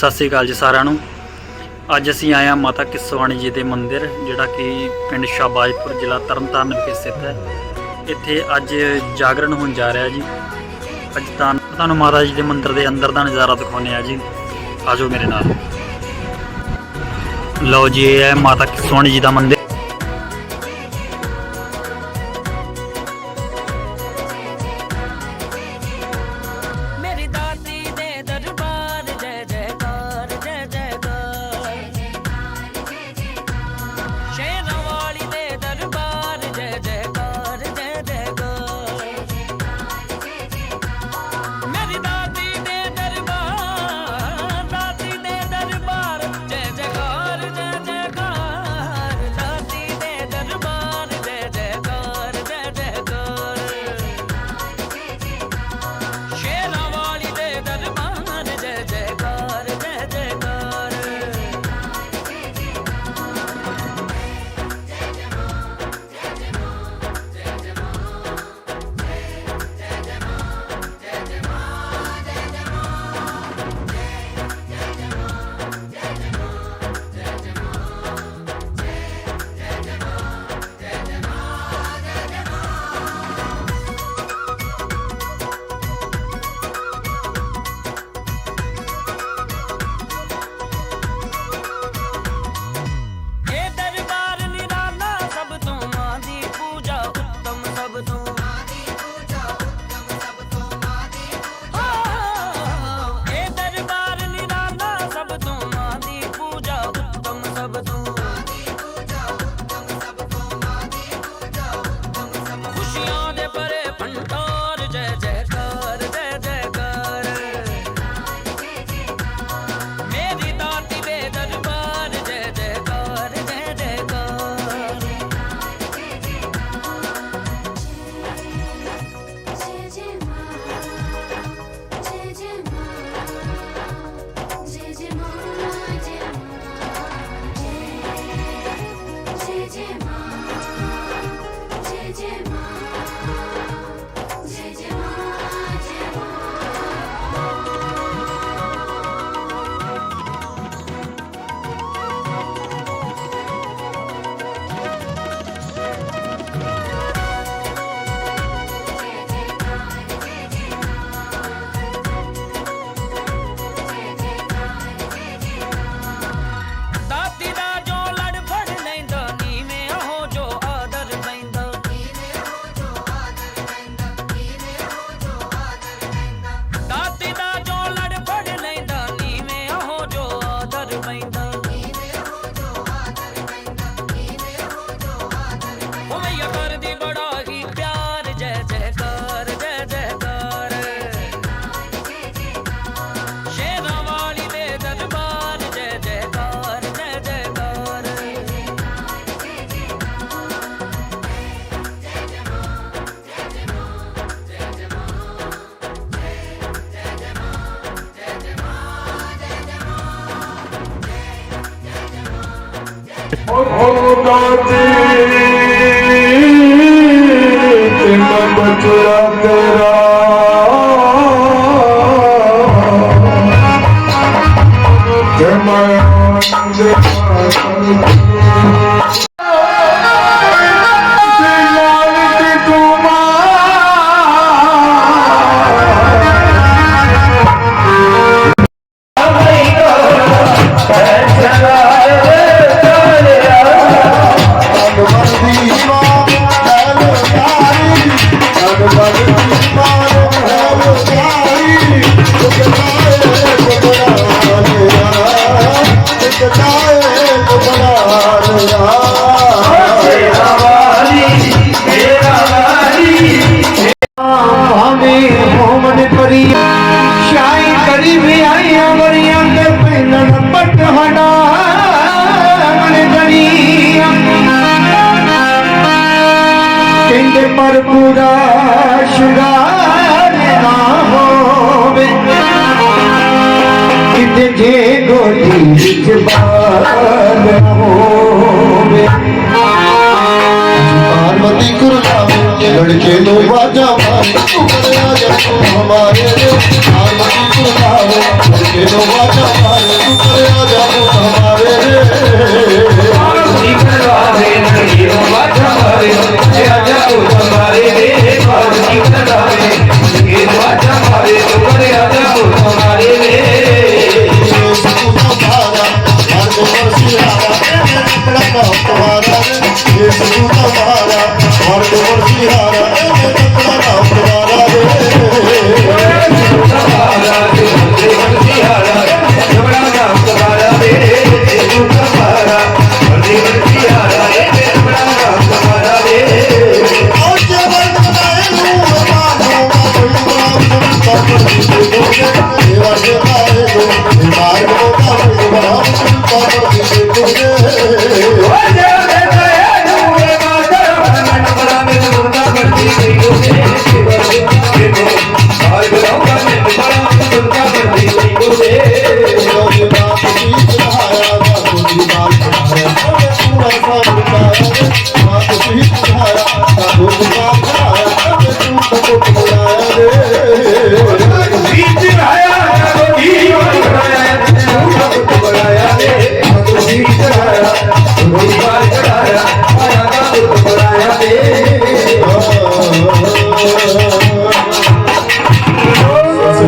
ਸਤਿ ਸ੍ਰੀ ਅਕਾਲ ਜੀ ਸਾਰਿਆਂ ਨੂੰ। ਅੱਜ ਅਸੀਂ ਆਏ ਹਾਂ ਮਾਤਾ ਕਿਸਵਾਣੀ ਜੀ ਦੇ ਮੰਦਿਰ, ਜਿਹੜਾ ਕਿ ਪਿੰਡ ਸ਼ਾਬਾਜਪੁਰ ਜ਼ਿਲ੍ਹਾ ਤਰਨਤਾਰਨ ਵਿਖੇ ਸਥਿਤ ਹੈ। ਇੱਥੇ ਅੱਜ ਜਾਗਰਣ ਹੋਣ ਜਾ ਰਿਹਾ ਜੀ। ਅੱਜ ਤਾਂ ਤੁਹਾਨੂੰ ਮਾਤਾ ਜੀ ਦੇ ਮੰਦਿਰ ਦੇ ਅੰਦਰ ਦਾ ਨਜ਼ਾਰਾ ਦਿਖਾਉਂਦੇ ਆ ਜੀ। ਆਜੋ ਮੇਰੇ ਨਾਲ। ਲਓ ਜੀ, ਇਹ ਹੈ ਮਾਤਾ ਕਿਸਵਾਣੀ ਜੀ ਦਾ ਮੰਦਿਰ। ਹੋ ਦਾਤੀ ਅਮਰ ਪੂਰਾ ਸ਼ਿੰਗਾਰ ਨਾ ਹੋਵੇ। ਕਿਤੇ ਜੇ ਗੋਲੀ ਵਿੱਚ ਬਾਲ ਹੋਵੇ। ਪਾਰਵਤੀ ਕੁਰਲਾ ਵਿੱਚ ਲੜਕੇ ਨੂੰ ਵਾਜਾ ਮਾਰੇ ਤੂੰ ਬੜਿਆ ਜਦੋਂ ਹਮਾਰੇ ਦੇ ਪਾਰਵਤੀ ਕੁਰਲਾ ਵਿੱਚ ਲੜਕੇ ਨੂੰ ਵਾਜਾ ਮਾਰੇ ਤੂੰ ਬੜਿਆ ਜਦੋਂ ਹਮਾਰੇ ਵਾਰਾ ਜੇ ਸੁਣ ਵਾਰਾ ਹਰ ਕੋਰ ਦੀ ਹਾਰਾ ਇਹ ਤਪੜਾ ਨਾਮ ਵਾਰਾ ਵੇ ਵਾਰਾ ਜੇ ਸੁਣ ਦੀ ਹਾਰਾ ਤਪੜਾ ਨਾਮ ਵਾਰਾ ਵੇ ਜੇ ਸੁਣ ਵਾਰਾ ਹਰ ਦੀ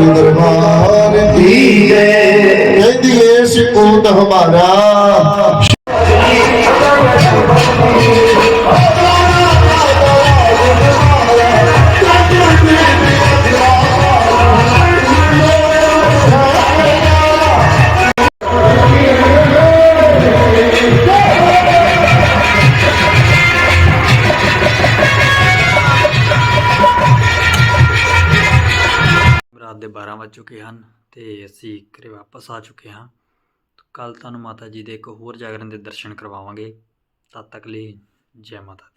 ਦਰਬਾਰ ਦੀ ਕਹਿੰਦੀ ਏ ਸਿਕੂਤ ਹਮਾਰਾ ਦੇ 12 ਵੱਜ ਚੁੱਕੇ ਹਨ ਤੇ ਅਸੀਂ ਘਰੇ ਵਾਪਸ ਆ ਚੁੱਕੇ ਹਾਂ। ਕੱਲ ਤੁਹਾਨੂੰ ਮਾਤਾ ਜੀ ਦੇ ਇੱਕ ਹੋਰ ਜਾਗਰਣ ਦੇ ਦਰਸ਼ਨ ਕਰਵਾਵਾਂਗੇ। ਤਦ ਤੱਕ ਲਈ ਜੈ ਮਾਤਾ